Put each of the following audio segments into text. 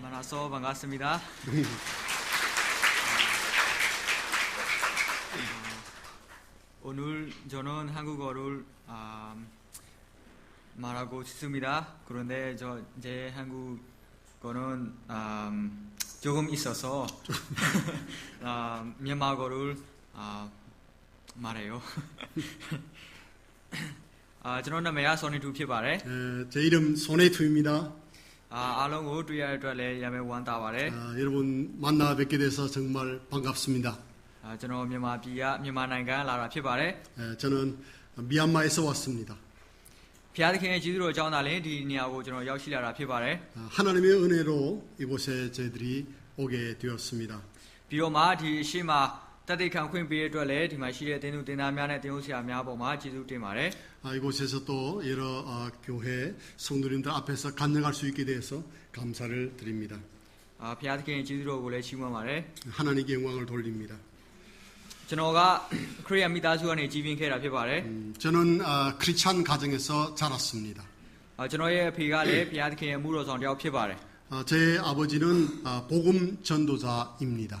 만나서 반갑습니다. 어, 오늘 저는 한국어를 아, 말하고 싶습니다. 그런데 저 제 한국어는 아, 조금 있어서 아, 미얀마어를 아, 말해요. 아, 저는 메야 손해두 피바래. 제 이름 손해두입니다. 아,အားလုံးကိုတွေ့ရတဲ့အတွက်လည်းရမယ်ဝမ်းသာပါတယ် 아, 여러분 만나 뵙게 돼서 정말 반갑습니다. 아,ကျွန်တော်မြန်မာပြည်ကမြန်မာနိုင်ငံကလာတာဖြစ်ပါတယ် 에, 저는 미얀마에서 왔습니다. ။ဖျားသခင်ရဲ့ကျေးဇူးတော်ကြောင့်သာလျှင်ဒီနေရာကိုကျွန်တော်ရောက်ရှိလာတာဖြစ်ပါတယ် 아, 하나님의 은혜로 이곳에 저희들이 오게 되었습니다. ။ပြီးတော့မှဒီအရှိမတသက်ခံခွင့်ပေးတဲ့အတွက်လည်းဒီမှာရှိတဲ့တင်းသူတင်းသားများနဲ့တင်းဦးဆရာများပေါ်မှာကျေးဇူးတင်ပါတယ် 아, 아, 이곳에서 또 여러 아, 교회 성도님들 앞에서 간증할 수 있게 돼서 감사를 드립니다. 배아트케인 지드로고래 시구마말에 하나님께 영광을 돌립니다. 저가 크리안 다수안의 지빈케라 페바레. 저는 아, 크리스찬 가정에서 자랐습니다. 저의 비가레 배아트케인 무로성 려 페바레. 제 아버지는 복음 전도자입니다.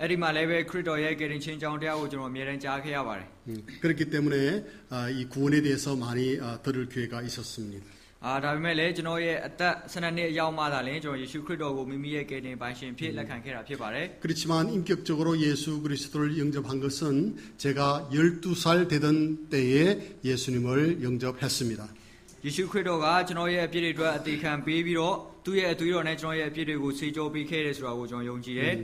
အဲ့ဒီမှာလည်းပဲခရစ်တော်ရဲ့ကယ်တင်ခြင်းကြောင်းတရားကိုကျွန်တော်အမြဲတမ်းကြားခဲ့ရပါတယ် 음, 그렇기 때문에 아, 이 구원에 대해서 많이 아, 들을 기회가 있었습니다. ။အာဒါပေမဲ့လည်းကျွန်တော်ရဲ့အသက်12နှစ်အရောက်မှသာလျှင်ကျွန်တော်ယေရှုခရစ်တော်ကိုမိမိရဲ့ကယ်တင်ပိုင်ရှင်ဖြစ်လက်ခံခဲ့တာဖြစ်ပါတယ် 그렇지만 인격적으로 예수 그리스도를 영접한 것은 제가 12살 되던 때에 예수님을 영접했습니다. ။ယေရှုခရစ်တော်ကကျွန်တော်ရဲ့အပြစ်တွေအတွက်အသေးခံပေးပြီးတော့သူ့ရဲ့အသွေးတော်နဲ့ကျွန်တော်ရဲ့အပြစ်တွေကိုဆေးကြောပေးခဲ့တယ်ဆိုတာကိုကျွန်တော်ယုံကြည်တယ် 아,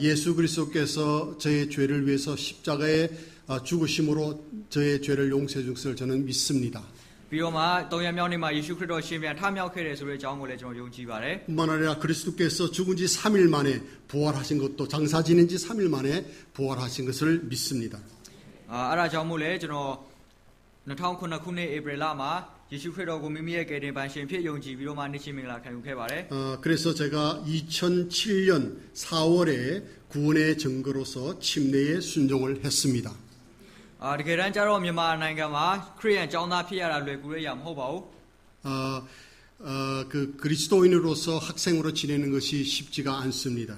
예수 그리스도께서 저의 죄를 위해서 십자가에 아, 죽으심으로 저의 죄를 용서해 준 것을 저는 믿습니다. ။ပြီးတော့မှတောင်ရမြောက်နေ့မှာယေရှုခရစ်တော်ရှင်ပြန်ထမြောက်ခဲ့တယ်ဆိုတဲ့အကြောင်းကိုလည်းကျွန်တော်ယုံကြည်ပါတယ်။ 뿐만 아니라 그리스도께서 죽은 지 3일 만에 부활하신 것도 장사 지낸 지 3일 만에 부활하신 것을 믿습니다. အာအဲ့ဒါကြောင့်မို့လဲကျွန်တော်2009ခုနှစ်ဧပြီလမှာ 耶稣基督给我们每个人把信仰基督만드신명이라고해봐래 아, 그래서 제가 2007년 4월에 구원의 증거로서 침례에 순종을 했습니다. 아, 이렇게란 자로 미얀마 나라가 크리스천 장나 피하라 뢰구를 야 못바오. 아, 어, 그 그리스도인으로서 학생으로 지내는 것이 쉽지가 않습니다.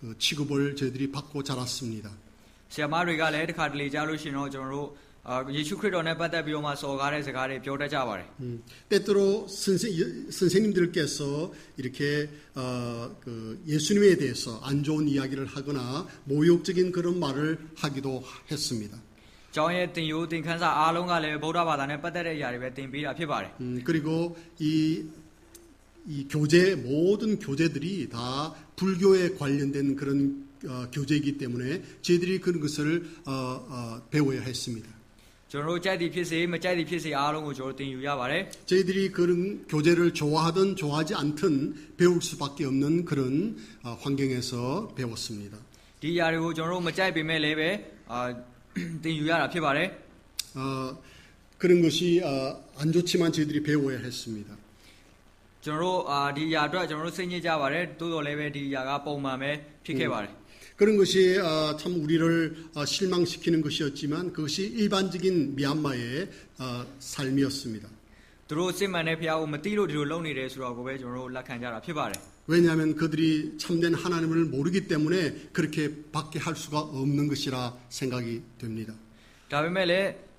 그 취급을 저희들이 받고 자랐습니다. ဆရာမတွေကလည်းတစ်ခါတလေကြားလို့ရှိရင်တော့ကျွန်တော်တို့အာယေရှုခရစ်တော်နဲ့ပတ်သက်ပြီးတော့မှစော်ကားတဲ့စကားတွေပြောတတ်ကြပါတယ် 음, 때때로 선생, 선생님들께서 이렇게 어, 그 예수님에 대해서 안 좋은 이야기를 하거나 모욕적인 그런 말을 하기도 했습니다. ။ကျောင်းရဲ့တင်ယိုးတင်ခန်းစာအားလုံးကလည်းဗုဒ္ဓဘာသာနဲ့ပတ်သက်တဲ့အရာတွေပဲတင်ပေးတာဖြစ်ပါတယ် 음, 그리고 이, 이 교재 모든 교재들이 다 불교에 관련된 그런 어, 교재이기 때문에 저희들이 그런 것을 어, 어, 배워야 했습니다. 저희들이 그런 교재를 좋아하든 좋아하지 않든 배울 수밖에 없는 그런 어, 환경에서 배웠습니다. 어, 그런 것이 어, 안 좋지만 저희들이 배워야 했습니다. ကျွန်တော်တို့အာဒီအရာအတွက်ကျွန်တော်တို့စိတ်ညစ်ကြပါတယ်။တိုးတော်လည်းပဲဒီအရာကပုံမှန်ပဲဖြစ်ခဲ့ပါတယ် 그런 것이 어, 참 우리를 어, 실망시키는 것이었지만 그것이 일반적인 미얀마의 어, 삶이었습니다. ။သူတို့စစ်မှန်တဲ့ဖျားကိုမသိလို့ဒီလိုလုပ်နေတယ်ဆိုတော့ကိုပဲကျွန်တော်တို့လက်ခံကြတာဖြစ်ပါတယ် 왜냐하면 그들이 참된 하나님을 모르기 때문에 그렇게 받게 할 수가 없는 것이라 생각이 됩니다. ။ဒါပေမဲ့လည်း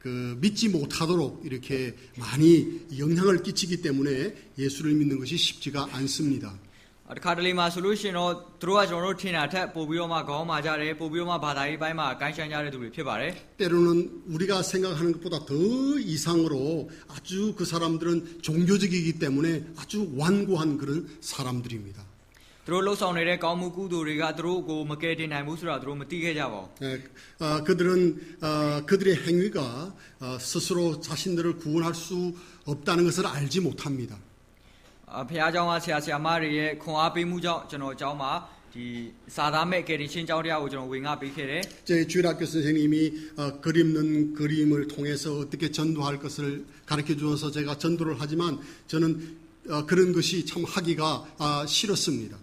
그 믿지 못하도록 이렇게 많이 영향을 끼치기 때문에 예수를 믿는 것이 쉽지가 않습니다. တခါတလေမှာဆိုလို့ရှိရင်တော့သူတို့ကကျွန်တော်တို့ထင်တာထက်ပို့ပြီးတော့မှခေါင်းမာကြတယ်ပို့ပြီးတော့မှဘာသာရေးပိုင်းမှာကိုင်းဆိုင်ကြတဲ့သူတွေဖြစ်ပါတယ် 때로는 우리가 생각하는 것보다 더 이상으로 아주 그 사람들은 종교적이기 때문에 아주 완고한 그런 사람들입니다. သူတို့လှုပ်ဆောင်နေတဲ့ကောင်းမှုကုသိုလ်တွေကသူတို့ကိုမကယ်တင်နိုင်ဘူးဆိုတာသူတို့မသိခဲ့ကြပါဘူး 예, 어, 그들은 어, 그들의 행위가 어, 스스로 자신들을 구원할 수 없다는 것을 알지 못합니다. အဖះเจ้าကဆရာဆရာမတွေရဲ့ခွန်အားပေးမှုကြောင့်ကျွန်တော်အเจ้าမှာဒီစာသားမဲ့ကယ်တင်ရှင်းကြောင်းတရားကိုကျွန်တော်ဝင်ငါပေးခဲ့တယ် 제 주일학교 선생님이 어, 그림는 그림을 통해서 어떻게 전도할 것을 가르쳐 주어서 제가 전도를 하지만 저는 어, 그런 것이 참 하기가 아, 싫었습니다.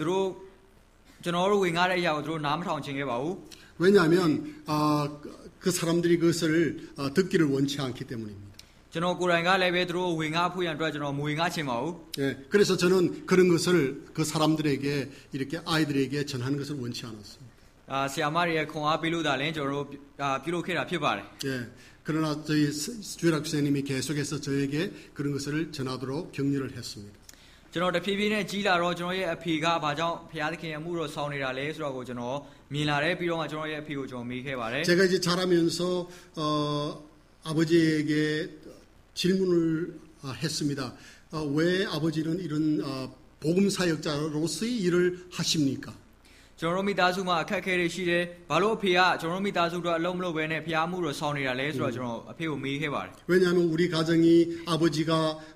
သူတို့ကျွန်တော်တို့ဝင်ငါတဲ့အရာကိုသူတို့နားမထောင်ချင်ခဲ့ပါဘူး 왜냐하면 아, 그- 그 사람들이 그것을 어, 듣기를 원치 않기 때문입니다. ကျွန်တော်ကိုယ်တိုင်ကလည်းပဲသူတို့ဝင်ငါဖို့ရန်အတွက်ကျွန်တော်မဝင်ငါချင်ပါဘူး 예, 그래서 저는 그런 것을 그 사람들에게 이렇게 아이들에게 전하는 것을 원치 않았습니다. အာဆရာမတွေရဲ့ခွန်အားပေးလို့ဒါလည်းကျွန်တော်တို့အာပြုလုပ်ခဲ့တာဖြစ်ပါတယ် 예, 그러나 저희 스- 주일학교 선생님이 계속해서 저에게 그런 것을 전하도록 격려를 했습니다. ကျွန်တော်တဖြည်းဖြည်းနဲ့ကြီးလာတော့ကျွန်တော်ရဲ့အဖေကဘာကြောင့်ဖះသခင်ရဲ့မှုတော်ဆောင်နေတာလဲဆိုတော့ကိုကျွန်တော်မြင်လာတယ်ပြီးတော့မှကျွန်တော်ရဲ့အဖေကိုကျွန်တော်မေးခဲ့ပါတယ် 제가 이제 자라면서 어, 아버지에게 질문을 아, 했습니다. 어, 왜 아버지는 이런 어, 복음 사역자로서의 일을 하십니까? ကျွန်တော်တို့မိသားစုမှာအခက်အခဲတွေရှိတယ်ဘာလို့အဖေကကျွန်တော်တို့မိသားစုတို့အလုံးမလုပ်ဘဲနဲ့ဖះမှုတော်ဆောင်နေတာလဲဆိုတော့ကျွန်တော်အဖေကိုမေးခဲ့ပါတယ် 왜냐하면 우리 가정이 아버지가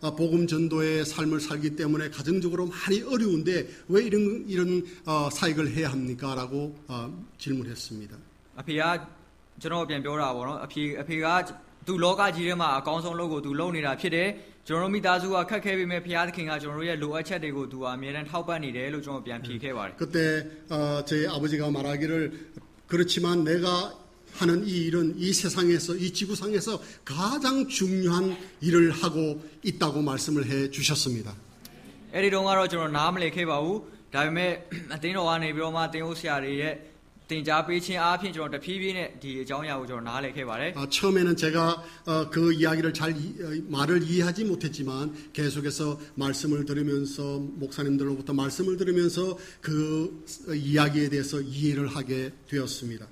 아, 복음 전도의 삶을 살기 때문에 가정적으로 많이 어려운데 왜 이런 이런 어, 사역을 해야 합니까?라고 어, 질문했습니다. အဖေကကျွန်တော်ပြန်ပြောတာပေါ့နော်အဖေအဖေကသူလောကကြီးထဲမှာအကောင်းဆုံးလုပ်ကိုသူလုပ်နေတာဖြစ်တယ် ကျွန်တော်တို့မိသားစုကခက်ခဲပေမဲ့ဖះသခင်ကကျွန်တော်တို့ရဲ့လိုအပ်ချက်တွေကိုသူကအမြဲတမ်းထောက်ပံ့နေတယ်လို့ကျွန်တော်ပြန်ဖြေခဲ့ပါတယ် 그때 어, 저희 아버지가 말하기를 그렇지만 내가 하는 이 일은 이 세상에서 이 지구상에서 가장 중요한 일을 하고 있다고 말씀을 해 주셨습니다. အဲ့ဒီတုန်းကတော့ကျွန်တော်နားမလည်ခဲ့ပါဘူးဒါပေမဲ့အတင်းတော်ကနေပြီးတော့မှတင်းဟုတ်ဆရာတွေရဲ့ တင် जा ပေးခြင်းအားဖြင့်ကျွန်တော်တဖြည်းဖြည်းနဲ့ဒီအကြောင်းအရာကိုကျွန်တော်နားလည်ခဲ့ပါတယ် 아, 처음에는 제가 어, 그 이야기를 잘 이- 어, 말을 이해하지 못했지만 계속해서 말씀을 들으면서 목사님들로부터 말씀을 들으면서 그 어, 이야기에 대해서 이해를 하게 되었습니다.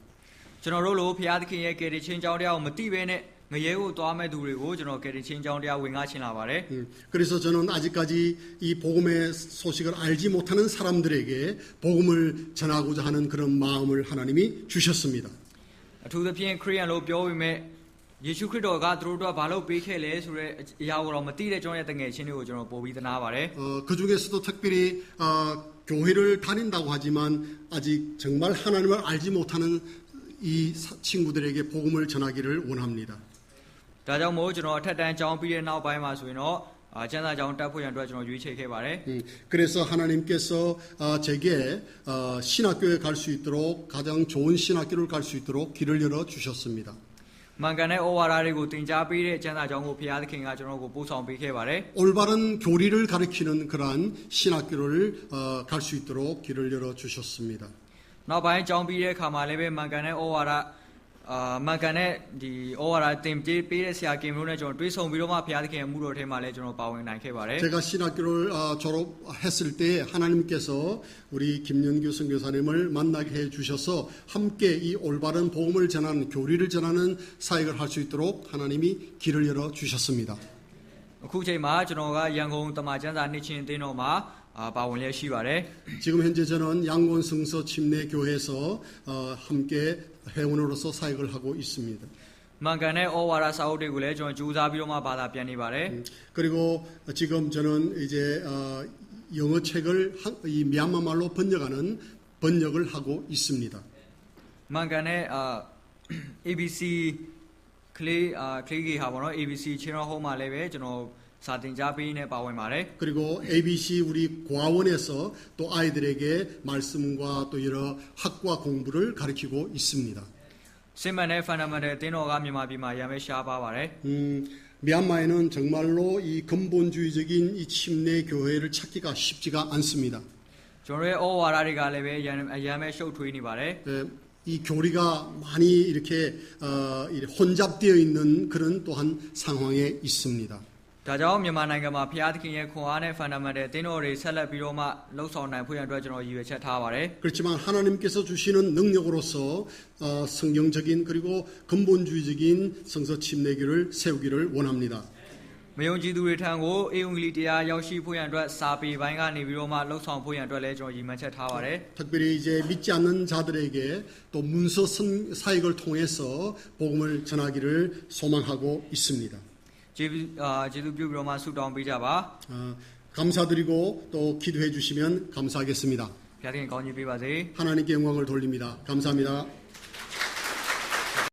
ကျွန်တော်တို့လိုဖျားသခင်ရဲ့ကယ်တင်ခြင်းကြောင်းတရားကိုမသိဘဲနဲ့ ငရဲကိုသွားမဲ့သူတွေကိုကျွန်တော်ကယ်တင်ခြင်းကြောင်းတရားဝင်ငါချင်လာပါတယ် 음, 그래서 저는 아직까지 이 복음의 소식을 알지 못하는 사람들에게 복음을 전하고자 하는 그런 마음을 하나님이 주셨습니다. အထူးသဖြင့်ခရိယန်လို့ပြောပေမဲ့ယေရှုခရစ်တော်ကသူတို့တို့ကဘာလို့ပေးခဲ့လဲဆိုတဲ့အရာကိုတော့မသိတဲ့ကျွန်တော်ရဲ့တငယ်ချင်းတွေကိုကျွန်တော်ပို့ပြီးသနာပါတယ် 어, 그 중에서도 특별히 어, 교회를 다닌다고 하지만 아직 정말 하나님을 알지 못하는 이 사- 친구들에게 복음을 전하기를 원합니다. ဒါကြောင့်မို့ကျွန်တော်အထက်တန်းကျောင်းပြီးတဲ့နောက်ပိုင်းမှာဆိုရင်တော့အာကျမ်းစာကျောင်းတက်ဖို့ရန်အတွက်ကျွန်တော်ရွေးချယ်ခဲ့ပါတယ် 음, 그래서 하나님께서 어, 제게 어, 신학교에 갈 수 있도록 가장 좋은 신학교를 갈 수 있도록 길을 열어 주셨습니다. မှန်ကန်တဲ့ဩဝါဒတွေကိုသင်ကြားပေးတဲ့ကျမ်းစာကျောင်းကိုဖျားသခင်ကကျွန်တော်ကိုပို့ဆောင်ပေးခဲ့ပါတယ် 올바른 교리를 가르치는 그러한 신학교를 어, 갈 수 있도록 길을 열어 주셨습니다. နောက်ပိုင်းကျောင်းပြီးတဲ့အခါမှာလည်းပဲမှန်ကန်တဲ့ဩဝါဒ အာမှန်ကန်တဲ့ဒီဩဝါဒသင်ပေးပေးတဲ့ဆရာကင်မလို့နဲ့ကျွန်တော်တွေးဆုံပြီးတော့မှဘုရားသခင်ရဲ့မှုတော်ထဲမှာလည်းကျွန်တော်ပါဝင်နိုင်ခဲ့ပါတယ် 제가 신학교를 어, 졸업했을 때 하나님께서 우리 김연규 선교사님을 만나게 해 주셔서 함께 이 올바른 복음을 전하는 교리를 전하는 사역을 할 수 있도록 하나님이 길을 열어 주셨습니다. အခုချိန်မှာကျွန်တော်ကရန်ကုန်တမန်ကျမ်းစာနှစ်ချင်းအသင်းတော်မှာအာပါဝင်လျက်ရှိပါတယ် 지금 현재 저는 양곤 성서 침례 교회에서 어, 함께 회원으로서 사역을 하고 있습니다. မှန်ကန်တဲ့ဩဝါဒစာအုပ်တွေကိုလည်းကျွန်တော်ကြိုးစားပြီးတော့မှဘာသာပြန်နေပါတယ် 그리고 지금 저는 이제 어, 영어 책을 한- 이 미얀마 말로 번역하는 번역을 하고 있습니다. မှန်ကန်တဲ့အာ ABC ကလေးအာကလေးကြီးဟာပေါ့နော် ABC Channel Home မှာလည်းပဲကျွန်တော် 사진자비인에 바오에 말해 그리고 ABC 우리 고아원에서 또 아이들에게 말씀과 또 여러 학과 공부를 가르치고 있습니다. 시멘의 파나마레 디노가 미마비마야메 샤바바레 음 미얀마에는 정말로 이 근본주의적인 이 침례 교회를 찾기가 쉽지가 않습니다. 저의 오와라리가 레베 야메 쇼트이니 바레 예, 이 교리가 많이 어, 이렇게 혼잡되어 있는 그런 또한 상황에 있습니다. ဒါကြောင့်မြန်မာနိုင်ငံမှာဖျားသခင်ရဲ့ခွန်အားနဲ့ fundamental အသင်းတော်တွေဆက်လက်ပြီးတော့မှလှုပ်ဆောင်နိုင်ဖို့ရန်အတွက်ကျွန်တော်ရည်ရွယ်ချက်ထားပါတယ် 그렇지만 하나님께서 주시는 능력으로서 어, 성경적인 그리고 근본주의적인 성서 침례교를 세우기를 원합니다. မယုံကြည်သူတွေထံကိုအေဝံဂေလိတရားရောက်ရှိဖို့ရန်အတွက်စာပေပိုင်းကနေပြီးတော့မှလှုပ်ဆောင်ဖို့ရန်အတွက်လည်းကျွန်တော်ရည်မှန်းချက်ထားပါတယ် 특별히 이제 믿지 않는 자들에게 또 문서 선- 사역을 통해서 복음을 전하기를 소망하고 있습니다. 아, 감사드리고 또 기도해 주시면 감사하겠습니다. 하나님께 영광을 돌립니다. 감사합니다.